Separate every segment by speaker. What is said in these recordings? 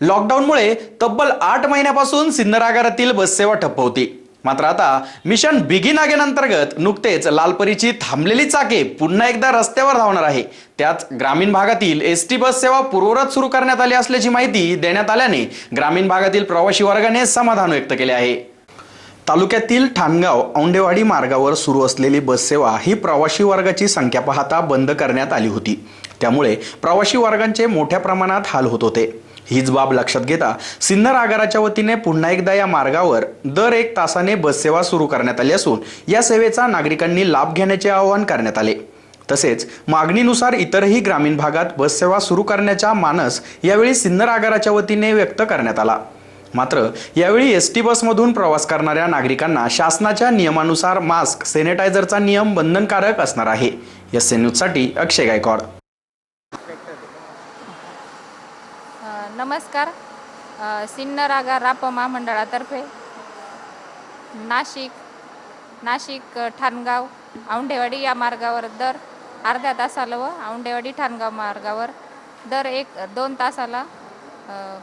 Speaker 1: लॉकडाऊनमुळे तब्बल आठ महिन्यापासून सिन्नरागारातील बससेवा ठप्प होती. मात्र आता मिशन बिगिन अगेन अंतर्गत नुकतेच लालपरीची थांबलेली चाके पुन्हा एकदा रस्त्यावर धावणार आहे. त्यात ग्रामीण भागातील एस टी बस सेवा पूर्ववत सुरू करण्यात आली असल्याची माहिती देण्यात आल्याने ग्रामीण भागातील प्रवासी वर्गाने समाधान व्यक्त केले आहे. तालुक्यातील ठाणगाव औंडेवाडी मार्गावर सुरू असलेली बससेवा ही प्रवासी वर्गाची संख्या पाहता बंद करण्यात आली होती. त्यामुळे प्रवासी वर्गांचे मोठ्या प्रमाणात हाल होत होते. हीच बाब लक्षात घेता सिन्नर आगाराच्या वतीने पुन्हा एकदा या मार्गावर दर एक तासाने बससेवा सुरू करण्यात आली असून या सेवेचा नागरिकांनी लाभ घेण्याचे आवाहन करण्यात आले. तसेच मागणीनुसार इतरही ग्रामीण भागात बससेवा सुरू करण्याचा मानस यावेळी सिन्नर आगाराच्या वतीने व्यक्त करण्यात आला. मात्र यावेळी एस टी बसमधून प्रवास करणाऱ्या नागरिकांना शासनाच्या नियमानुसार मास्क सॅनिटायझरचा नियम बंधनकारक असणार आहे. एस एन न्यूजसाठी अक्षय गायकवाड.
Speaker 2: नमस्कार सिन्नरागा सिन्नर आगार राप महामंडळातर्फे नाशिक नाशिक ठाणगाव औंढेवाडी या मार्गावर दर अर्ध्या तासाला व औंढेवाडी ठाणगाव मार्गावर दर एक दोन तासाला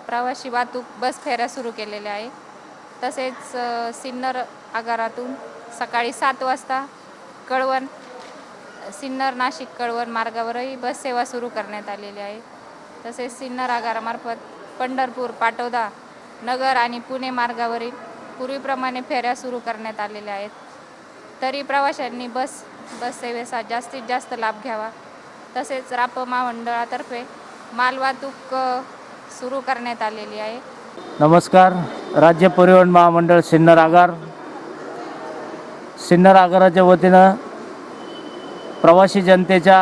Speaker 2: प्रवासी वाहतूक बस फेऱ्या सुरू केलेल्या आहे. तसेच सिन्नर आगारातून सकाळी सात वाजता कळवण सिन्नर नाशिक कळवण मार्गावरही बस सेवा सुरू करण्यात आलेली आहे. तसेच सिन्नर आगारामार्फत पंढरपूर पाटोदा नगर आणि पुणे मार्गावरील पूर्वीप्रमाणे फेऱ्या सुरू करण्यात आलेल्या आहेत. तरी प्रवाशांनी बस बस सेवेचा जास्तीत जास्त लाभ घ्यावा. तसेच राप महामंडळातर्फे मालवाहतूक सुरू करण्यात आलेली आहे.
Speaker 3: नमस्कार. राज्य परिवहन महामंडळ सिन्नर आगार. सिन्नर आगाराच्या वतीनं प्रवासी जनतेच्या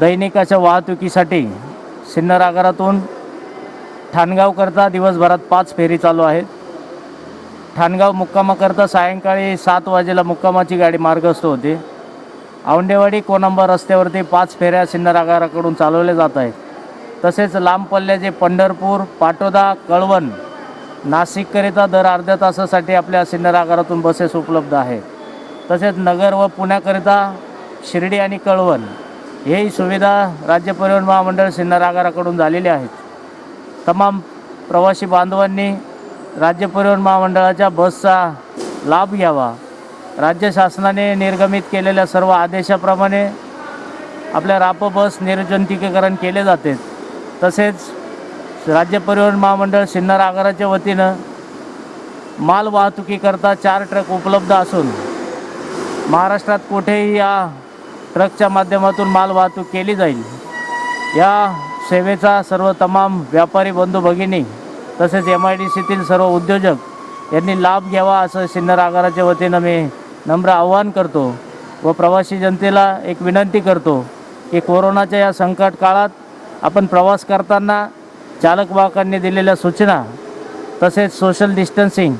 Speaker 3: दैनिकाच्या वाहतुकीसाठी सिन्नर आगारातून ठाणगावकरता दिवसभरात पाच फेरी चालू आहेत. ठाणगाव मुक्कामाकरता सायंकाळी सात वाजेला मुक्कामाची गाडी मार्गस्थ होते. औंडेवाडी कोणंबा रस्त्यावरती पाच फेऱ्या सिन्नर आगाराकडून चालवल्या जात आहेत. तसेच लांब पल्ल्याचे पंढरपूर पाटोदा कळवण नाशिककरिता दर अर्ध्या तासासाठी आपल्या सिन्नर आगारातून बसेस उपलब्ध आहेत. तसेच नगर व पुण्याकरिता शिर्डी आणि कळवण ही सुविधा राज्य परिवहन महामंडळ सिन्नर आगाराकडून झालेली आहेत. तमाम प्रवासी बांधवांनी राज्य परिवहन महामंडळाच्या बसचा लाभ घ्यावा. राज्य शासनाने निर्गमित केलेल्या सर्व आदेशाप्रमाणे आपल्या राप बस निर्जंतिकीकरण केले जाते. तसेच राज्य परिवहन महामंडळ सिन्नर आगाराच्या वतीनं माल वाहतुकीकरता चार ट्रक उपलब्ध असून महाराष्ट्रात कुठेही या ट्रकच्या माध्यमातून माल वाहतूक केली जाईल. या सेवेचा सर्व तमाम व्यापारी बंधू भगिनी तसेच एम आय डी सीतील सर्व उद्योजक यांनी लाभ घ्यावा असं सिन्नर आगाराच्या वतीनं मी नम्र आवाहन करतो व प्रवासी जनतेला एक विनंती करतो की कोरोनाच्या या संकट काळात आपण प्रवास करताना चालक वाहकांनी दिलेल्या सूचना तसेच सोशल डिस्टन्सिंग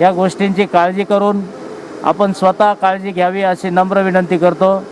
Speaker 3: या गोष्टींची काळजी करून आपण स्वतः काळजी घ्यावी अशी नम्र विनंती करतो.